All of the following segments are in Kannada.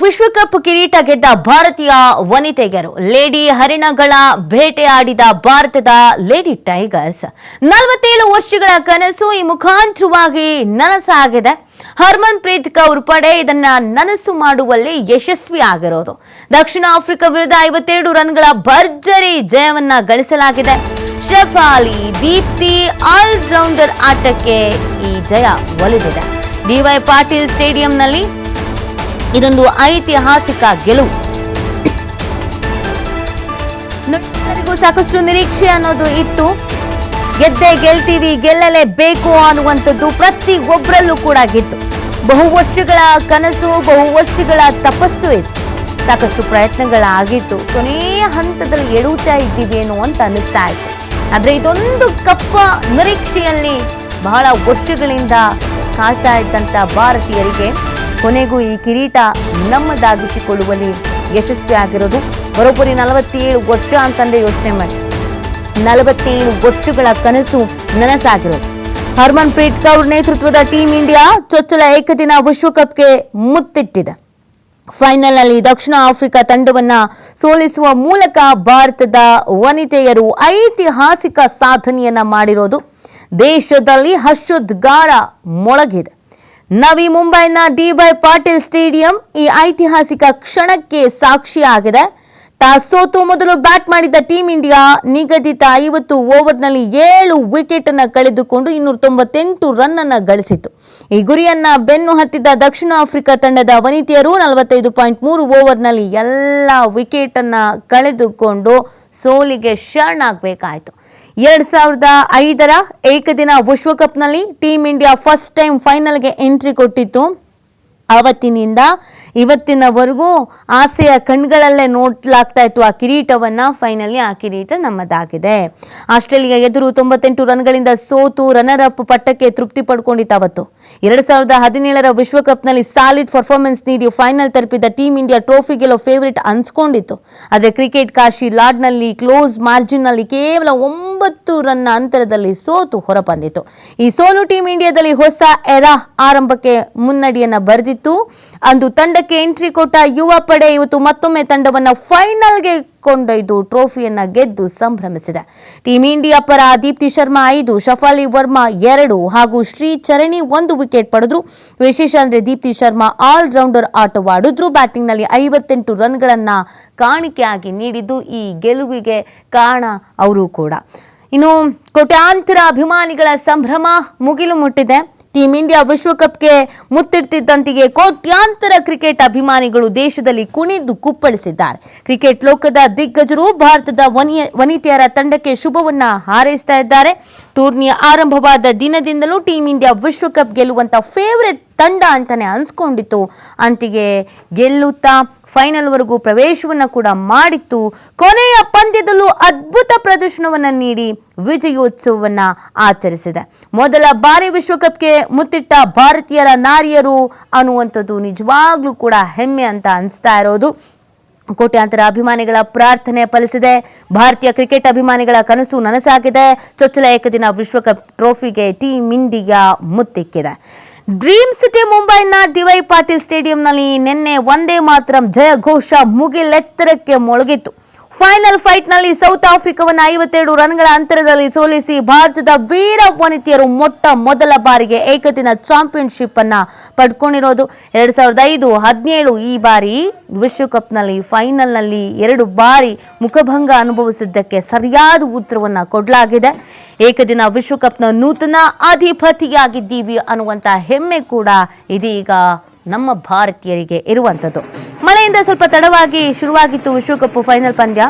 ವಿಶ್ವಕಪ್ ಕಿರೀಟ ಗೆದ್ದ ಭಾರತೀಯ ವನಿತೆಯರು ಲೇಡಿ ಹರಿಣಗಳ ಭೇಟೆಯಾಡಿದ ಭಾರತದ ಲೇಡಿ ಟೈಗರ್ಸ್. ನಲವತ್ತೇಳು ವರ್ಷಗಳ ಕನಸು ಈ ಮುಖಾಂತರವಾಗಿ ನನಸಾಗಿದೆ. ಹರ್ಮನ್ ಪ್ರೀತ್ ಕೌರ್ ಪಡೆ ಇದನ್ನ ನನಸು ಮಾಡುವಲ್ಲಿ ಯಶಸ್ವಿ ಆಗಿರೋದು. ದಕ್ಷಿಣ ಆಫ್ರಿಕಾ ವಿರುದ್ಧ ಐವತ್ತೆರಡು ರನ್ಗಳ ಭರ್ಜರಿ ಜಯವನ್ನ ಗಳಿಸಲಾಗಿದೆ. ಶೆಫಾಲಿ ದೀಪ್ತಿ ಆಲ್ರೌಂಡರ್ ಆಟಕ್ಕೆ ಈ ಜಯ ಒಲಿದಿದೆ. ಡಿವೈ ಪಾಟೀಲ್ ಸ್ಟೇಡಿಯಂನಲ್ಲಿ ಇದೊಂದು ಐತಿಹಾಸಿಕ ಗೆಲುವು. ನಟರಿಗೂ ಸಾಕಷ್ಟು ನಿರೀಕ್ಷೆ ಅನ್ನೋದು ಇತ್ತು. ಗೆದ್ದೆ ಗೆಲ್ತೀವಿ, ಗೆಲ್ಲಲೇಬೇಕು ಅನ್ನುವಂಥದ್ದು ಪ್ರತಿ ಒಬ್ಬರಲ್ಲೂ ಕೂಡ ಗೆದ್ದು. ಬಹು ವರ್ಷಗಳ ಕನಸು, ಬಹು ವರ್ಷಗಳ ತಪಸ್ಸು ಇತ್ತು. ಸಾಕಷ್ಟು ಪ್ರಯತ್ನಗಳಾಗಿತ್ತು. ಕೊನೆಯ ಹಂತದಲ್ಲಿ ಎಡುತ್ತಾ ಇದ್ದೀವೇನೋ ಅಂತ ಅನ್ನಿಸ್ತಾ ಇತ್ತು. ಆದರೆ ಇದೊಂದು ಕಪ್ಪ ನಿರೀಕ್ಷೆಯಲ್ಲಿ ಬಹಳ ವರ್ಷಗಳಿಂದ ಕಾಯ್ತಾ ಇದ್ದಂಥ ಭಾರತೀಯರಿಗೆ ಕೊನೆಗೂ ಈ ಕಿರೀಟ ನಮ್ಮದಾಗಿಸಿಕೊಳ್ಳುವಲ್ಲಿ ಯಶಸ್ವಿ ಆಗಿರೋದು. ಬರೋಬ್ಬರಿ ನಲವತ್ತೇಳು ವರ್ಷ ಅಂತಂದ್ರೆ ಯೋಚನೆ ಮಾಡಿ. ನಲವತ್ತೇಳು ವರ್ಷಗಳ ಕನಸು ನನಸಾಗಿರೋದು. ಹರ್ಮನ್ ಪ್ರೀತ್ ಕೌರ್ ನೇತೃತ್ವದ ಟೀಂ ಇಂಡಿಯಾ ಚೊಚ್ಚಲ ಏಕದಿನ ವಿಶ್ವಕಪ್ಗೆ ಮುತ್ತಿಟ್ಟಿದೆ. ಫೈನಲ್ನಲ್ಲಿ ದಕ್ಷಿಣ ಆಫ್ರಿಕಾ ತಂಡವನ್ನ ಸೋಲಿಸುವ ಮೂಲಕ ಭಾರತದ ವನಿತೆಯರು ಐತಿಹಾಸಿಕ ಸಾಧನೆಯನ್ನ ಮಾಡಿರೋದು. ದೇಶದಲ್ಲಿ ಹರ್ಷೋದ್ಗಾರ ಮೊಳಗಿದೆ. ನವಿ ಮುಂಬೈನ ಡಿವೈ ಪಾಟೀಲ್ ಸ್ಟೇಡಿಯಂ ಈ ಐತಿಹಾಸಿಕ ಕ್ಷಣಕ್ಕೆ ಸಾಕ್ಷಿಯಾಗಿದೆ. ಟಾಸ್ ಸೋತು ಮೊದಲು ಬ್ಯಾಟ್ ಮಾಡಿದ ಟೀಂ ಇಂಡಿಯಾ ನಿಗದಿತ ಐವತ್ತು ಓವರ್ನಲ್ಲಿ ಏಳು ವಿಕೆಟ್ ಅನ್ನು ಕಳೆದುಕೊಂಡು ಇನ್ನೂರ ತೊಂಬತ್ತೆಂಟು ರನ್ ಅನ್ನು ಗಳಿಸಿತು ಈ ಗುರಿಯನ್ನ ಬೆನ್ನು ಹತ್ತಿದ್ದ ದಕ್ಷಿಣ ಆಫ್ರಿಕಾ ತಂಡದ ವನಿತೆಯರು ನಲವತ್ತೈದು ಪಾಯಿಂಟ್ ಮೂರು ಓವರ್ನಲ್ಲಿ ಎಲ್ಲ ವಿಕೆಟ್ ಅನ್ನ ಕಳೆದುಕೊಂಡು ಸೋಲಿಗೆ ಶರಣಾಗಬೇಕಾಯಿತು. ಎರಡ್ ಸಾವಿರದ ಐದರ ಏಕದಿನ ವಿಶ್ವಕಪ್ನಲ್ಲಿ ಟೀಂ ಇಂಡಿಯಾ ಫಸ್ಟ್ ಟೈಮ್ ಫೈನಲ್ಗೆ ಎಂಟ್ರಿ ಕೊಟ್ಟಿತ್ತು. ಅವತ್ತಿನಿಂದ ಇವತ್ತಿನವರೆಗೂ ಆಸೆಯ ಕಣ್ಗಳಲ್ಲೇ ನೋಡ್ಲಾಗ್ತಾ ಇತ್ತು ಆ ಕಿರೀಟವನ್ನ. ಫೈನಲಿ ಆ ಕಿರೀಟ ನಮ್ಮದಾಗಿದೆ. ಆಸ್ಟ್ರೇಲಿಯಾ ಎದುರು ತೊಂಬತ್ತೆಂಟು ರನ್ಗಳಿಂದ ಸೋತು ರನ್ನರ್ ಅಪ್ ಪಟ್ಟಕ್ಕೆ ತೃಪ್ತಿ ಪಡ್ಕೊಂಡಿತ್ತು ಅವತ್ತು. ಎರಡು ಸಾವಿರದ ಹದಿನೇಳರ ವಿಶ್ವಕಪ್ನಲ್ಲಿ ಸಾಲಿಡ್ ಪರ್ಫಾರ್ಮೆನ್ಸ್ ನೀಡಿ ಫೈನಲ್ ತಲುಪಿದ ಟೀಮ್ ಇಂಡಿಯಾ ಟ್ರೋಫಿ ಗೆಲ್ಲೋ ಫೇವರಿಟ್ ಅನ್ಸ್ಕೊಂಡಿತ್ತು. ಆದರೆ ಕ್ರಿಕೆಟ್ ಕಾಶಿ ಲಾರ್ಡ್ನಲ್ಲಿ ಕ್ಲೋಸ್ ಮಾರ್ಜಿನ್ನಲ್ಲಿ ಕೇವಲ ಒಂಬತ್ತು ರನ್ನ ಅಂತರದಲ್ಲಿ ಸೋತು ಹೊರಬಂದಿತು. ಈ ಸೋಲು ಟೀಂ ಇಂಡಿಯಾದಲ್ಲಿ ಹೊಸ ಎರಾ ಆರಂಭಕ್ಕೆ ಮುನ್ನಡಿಯನ್ನ ಬರೆದಿತ್ತು. ಅಂದು ತಂಡಕ್ಕೆ ಎಂಟ್ರಿ ಕೊಟ್ಟ ಯುವ ಪಡೆ ಇವತ್ತು ಮತ್ತೊಮ್ಮೆ ತಂಡವನ್ನ ಫೈನಲ್ಗೆ ಕೊಂಡೊಯ್ದು ಟ್ರೋಫಿಯನ್ನ ಗೆದ್ದು ಸಂಭ್ರಮಿಸಿದೆ. ಟೀಂ ಇಂಡಿಯಾ ಪರ ದೀಪ್ತಿ ಶರ್ಮಾ ಐದು, ಶಫಾಲಿ ವರ್ಮಾ ಎರಡು ಹಾಗೂ ಶ್ರೀ ಚರಣಿ ಒಂದು ವಿಕೆಟ್ ಪಡೆದ್ರು. ವಿಶೇಷ ಅಂದ್ರೆ ದೀಪ್ತಿ ಶರ್ಮಾ ಆಲ್ ರೌಂಡರ್ ಆಟವಾಡಿದ್ರು. ಬ್ಯಾಟಿಂಗ್ನಲ್ಲಿ ಐವತ್ತೆಂಟು ರನ್ಗಳನ್ನ ಕಾಣಿಕೆಯಾಗಿ ನೀಡಿದ್ದು ಈ ಗೆಲುವಿಗೆ ಕಾರಣ ಅವರು ಕೂಡ. ಇನ್ನು ಕೋಟ್ಯಾಂತರ ಅಭಿಮಾನಿಗಳ ಸಂಭ್ರಮ ಮುಗಿಲು ಮುಟ್ಟಿದೆ. ಟೀಂ ಇಂಡಿಯಾ ವಿಶ್ವಕಪ್ಗೆ ಮುತ್ತಿಡ್ತಿದ್ದಂತೆಯೇ ಕೋಟ್ಯಾಂತರ ಕ್ರಿಕೆಟ್ ಅಭಿಮಾನಿಗಳು ದೇಶದಲ್ಲಿ ಕುಣಿದು ಕುಪ್ಪಳಿಸಿದ್ದಾರೆ. ಕ್ರಿಕೆಟ್ ಲೋಕದ ದಿಗ್ಗಜರು ಭಾರತದ ವನಿಯ ವನಿತೆಯರ ತಂಡಕ್ಕೆ ಶುಭವನ್ನ ಹಾರೈಸ್ತಾ ಇದ್ದಾರೆ. ಟೂರ್ನಿಯ ಆರಂಭವಾದ ದಿನದಿಂದಲೂ ಟೀಂ ಇಂಡಿಯಾ ವಿಶ್ವಕಪ್ ಗೆಲ್ಲುವಂತ ಫೇವ್ರೆಟ್ ತಂಡ ಅಂತಲೇ ಅನ್ಸ್ಕೊಂಡಿತ್ತು. ಅಂತಿಗೆ ಗೆಲ್ಲುತ್ತಾ ಫೈನಲ್ವರೆಗೂ ಪ್ರವೇಶವನ್ನ ಕೂಡ ಮಾಡಿತ್ತು. ಕೊನೆಯ ಪಂದ್ಯದಲ್ಲೂ ಅದ್ಭುತ ಪ್ರದರ್ಶನವನ್ನ ನೀಡಿ ವಿಜಯೋತ್ಸವವನ್ನ ಆಚರಿಸಿದೆ. ಮೊದಲ ಬಾರಿ ವಿಶ್ವಕಪ್ಗೆ ಮುತ್ತಿಟ್ಟ ಭಾರತೀಯರ ನಾರಿಯರು ಅನ್ನುವಂಥದ್ದು ನಿಜವಾಗ್ಲೂ ಕೂಡ ಹೆಮ್ಮೆ ಅಂತ ಅನಿಸ್ತಾ ಇರೋದು. ಕೋಟ್ಯಾಂತರ ಅಭಿಮಾನಿಗಳ ಪ್ರಾರ್ಥನೆ ಫಲಿಸಿದೆ. ಭಾರತೀಯ ಕ್ರಿಕೆಟ್ ಅಭಿಮಾನಿಗಳ ಕನಸು ನನಸಾಗಿದೆ. ಚೊಚ್ಚಲ ಏಕದಿನ ವಿಶ್ವಕಪ್ ಟ್ರೋಫಿಗೆ ಟೀಂ ಇಂಡಿಯಾ ಮುತ್ತಿಕ್ಕಿದೆ. ಡ್ರೀಮ್ ಸಿಟಿ ಮುಂಬೈನ ಡಿವೈ ಪಾಟೀಲ್ ಸ್ಟೇಡಿಯಂನಲ್ಲಿ ನಿನ್ನೆ ಒಂದೇ ಮಾತ್ರ ಜಯಘೋಷ ಮುಗಿಲೆತ್ತರಕ್ಕೆ ಮೊಳಗಿತ್ತು. ಫೈನಲ್ ಫೈಟ್ನಲ್ಲಿ ಸೌತ್ ಆಫ್ರಿಕಾವನ್ನ ಐವತ್ತೆರಡು ರನ್ಗಳ ಅಂತರದಲ್ಲಿ ಸೋಲಿಸಿ ಭಾರತದ ವೀರ ವನಿತೆಯರು ಮೊಟ್ಟ ಮೊದಲ ಬಾರಿಗೆ ಏಕದಿನ ಚಾಂಪಿಯನ್ಶಿಪ್ ಅನ್ನ ಪಡ್ಕೊಂಡಿರೋದು. ಎರಡ್ ಸಾವಿರದ ಐದು ಹದಿನೇಳು ಈ ಬಾರಿ ವಿಶ್ವಕಪ್ನಲ್ಲಿ ಫೈನಲ್ನಲ್ಲಿ ಎರಡು ಬಾರಿ ಮುಖಭಂಗ ಅನುಭವಿಸಿದ್ದಕ್ಕೆ ಸರಿಯಾದ ಉತ್ತರವನ್ನು ಕೊಡಲಾಗಿದೆ. ಏಕದಿನ ವಿಶ್ವಕಪ್ನ ನೂತನ ಅಧಿಪತಿಯಾಗಿದ್ದೀವಿ ಅನ್ನುವಂತ ಹೆಮ್ಮೆ ಕೂಡ ಇದೀಗ ನಮ್ಮ ಭಾರತೀಯರಿಗೆ ಇರುವಂಥದ್ದು ಮಳೆಯಿಂದ ಸ್ವಲ್ಪ ತಡವಾಗಿ ಶುರುವಾಗಿತ್ತು ವಿಶ್ವಕಪ್ ಫೈನಲ್ ಪಂದ್ಯ.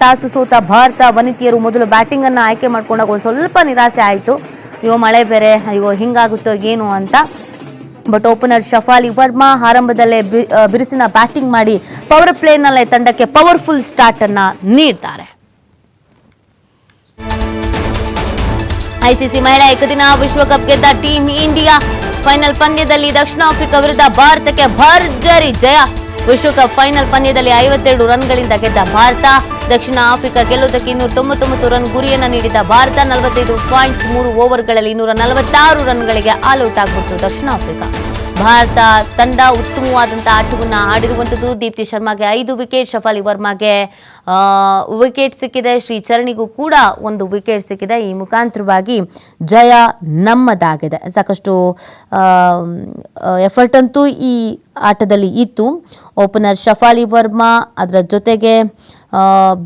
ಟಾಸ್ ಸೋತ ಭಾರತ ವನಿತೆಯರು ಮೊದಲು ಬ್ಯಾಟಿಂಗ್ ಅನ್ನ ಆಯ್ಕೆ ಮಾಡ್ಕೊಂಡಾಗ ಒಂದು ಸ್ವಲ್ಪ ನಿರಾಸೆ ಆಯಿತು. ಅಯ್ಯೋ, ಮಳೆ ಬೇರೆ, ಅಯ್ಯೋ, ಹಿಂಗಾಗುತ್ತೋ ಏನು ಅಂತ. ಬಟ್ ಓಪನರ್ ಶಫಾಲಿ ವರ್ಮಾ ಆರಂಭದಲ್ಲೇ ಬಿರುಸಿನ ಬ್ಯಾಟಿಂಗ್ ಮಾಡಿ ಪವರ್ ಪ್ಲೇನಲ್ಲೇ ತಂಡಕ್ಕೆ ಪವರ್ಫುಲ್ ಸ್ಟಾರ್ಟ್ ಅನ್ನ ನೀಡ್ತಾರೆ. ಐಸಿಸಿ ಮಹಿಳಾ ಏಕದಿನ ವಿಶ್ವಕಪ್ ಗೆದ್ದ ಟೀಮ್ ಇಂಡಿಯಾ. ಫೈನಲ್ ಪಂದ್ಯದಲ್ಲಿ ದಕ್ಷಿಣ ಆಫ್ರಿಕಾ ವಿರುದ್ಧ ಭಾರತಕ್ಕೆ ಭರ್ಜರಿ ಜಯ. ವಿಶ್ವಕಪ್ ಫೈನಲ್ ಪಂದ್ಯದಲ್ಲಿ ಐವತ್ತೆರಡು ರನ್ಗಳಿಂದ ಗೆದ್ದ ಭಾರತ. ದಕ್ಷಿಣ ಆಫ್ರಿಕಾ ಗೆಲ್ಲುವುದಕ್ಕೆ ಇನ್ನೂರ ತೊಂಬತ್ತೊಂಬತ್ತು ರನ್ ಗುರಿಯನ್ನು ನೀಡಿದ ಭಾರತ ನಲವತ್ತೈದು ಪಾಯಿಂಟ್ ಮೂರು ಓವರ್ಗಳಲ್ಲಿ ಇನ್ನೂರ ನಲವತ್ತಾರು ರನ್ಗಳಿಗೆ ಆಲ್ ಔಟ್ ಆಗ್ಬಿಟ್ಟು ದಕ್ಷಿಣ ಆಫ್ರಿಕಾ. ಭಾರತ ತಂಡ ಉತ್ತಮವಾದಂಥ ಆಟವನ್ನು ಆಡಿರುವಂಥದ್ದು ದೀಪ್ತಿ ಶರ್ಮಾಗೆ ಐದು ವಿಕೆಟ್, ಶಫಾಲಿ ವರ್ಮಾಗೆ ವಿಕೆಟ್ ಸಿಕ್ಕಿದೆ. ಶ್ರೀ ಚರಣಿಗೂ ಕೂಡ ಒಂದು ವಿಕೆಟ್ ಸಿಕ್ಕಿದೆ. ಈ ಮುಖಾಂತರವಾಗಿ ಜಯ ನಮ್ಮದಾಗಿದೆ. ಸಾಕಷ್ಟು ಎಫರ್ಟ್ ಅಂತೂ ಈ ಆಟದಲ್ಲಿ ಇತ್ತು. ಓಪನರ್ ಶಫಾಲಿ ವರ್ಮಾ ಅದರ ಜೊತೆಗೆ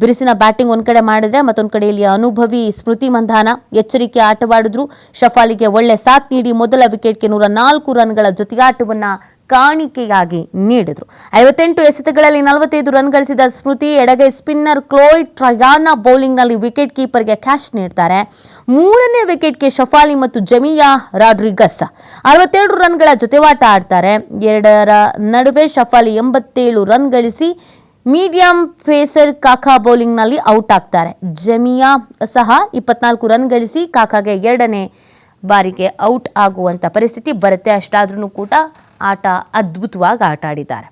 ಬಿರುಸಿನ ಬ್ಯಾಟಿಂಗ್ ಒಂದು ಕಡೆ ಮಾಡಿದ್ರೆ ಮತ್ತೊಂದು ಕಡೆಯಲ್ಲಿ ಅನುಭವಿ ಸ್ಮೃತಿ ಮಂಧಾನ ಎಚ್ಚರಿಕೆ ಆಟವಾಡಿದ್ರು. ಶಫಾಲಿಗೆ ಒಳ್ಳೆ ಸಾಥ್ ನೀಡಿ ಮೊದಲ ವಿಕೆಟ್ಗೆ ನೂರ ನಾಲ್ಕು ರನ್ಗಳ ಜೊತೆಗಾಟವನ್ನು ಕಾಣಿಕೆಯಾಗಿ ನೀಡಿದ್ರು. ಐವತ್ತೆಂಟು ಎಸೆತಗಳಲ್ಲಿ ನಲವತ್ತೈದು ರನ್ ಗಳಿಸಿದ ಸ್ಮೃತಿ ಎಡಗೈ ಸ್ಪಿನ್ನರ್ ಕ್ಲೋಯ್ ಟ್ರಯಾನ ಬೌಲಿಂಗ್ನಲ್ಲಿ ವಿಕೆಟ್ ಕೀಪರ್ಗೆ ಕ್ಯಾಚ್ ನೀಡ್ತಾರೆ. ಮೂರನೇ ವಿಕೆಟ್ಗೆ ಶಫಾಲಿ ಮತ್ತು ಜಮಿಯಾ ರಾಡ್ರಿಗಸ್ ಅರವತ್ತೆರಡು ರನ್ಗಳ ಜೊತೆವಾಟ ಆಡ್ತಾರೆ. ಎರಡರ ನಡುವೆ ಶಫಾಲಿ ಎಂಬತ್ತೇಳು ರನ್ ಗಳಿಸಿ ಮೀಡಿಯಂ ಫೇಸರ್ ಕಾಕಾ ಬೌಲಿಂಗ್ನಲ್ಲಿ ಔಟ್ ಆಗ್ತಾರೆ. ಜಮಿಯಾ ಸಹ ಇಪ್ಪತ್ನಾಲ್ಕು ರನ್ ಗಳಿಸಿ ಕಾಕಾಗೆ ಎರಡನೇ ಬಾರಿಗೆ ಔಟ್ ಆಗುವಂಥ ಪರಿಸ್ಥಿತಿ ಬರುತ್ತೆ. ಅಷ್ಟಾದ್ರೂ ಕೂಡ ಆಟ ಅದ್ಭುತವಾಗಿ ಆಟ ಆಡಿದ್ದಾರೆ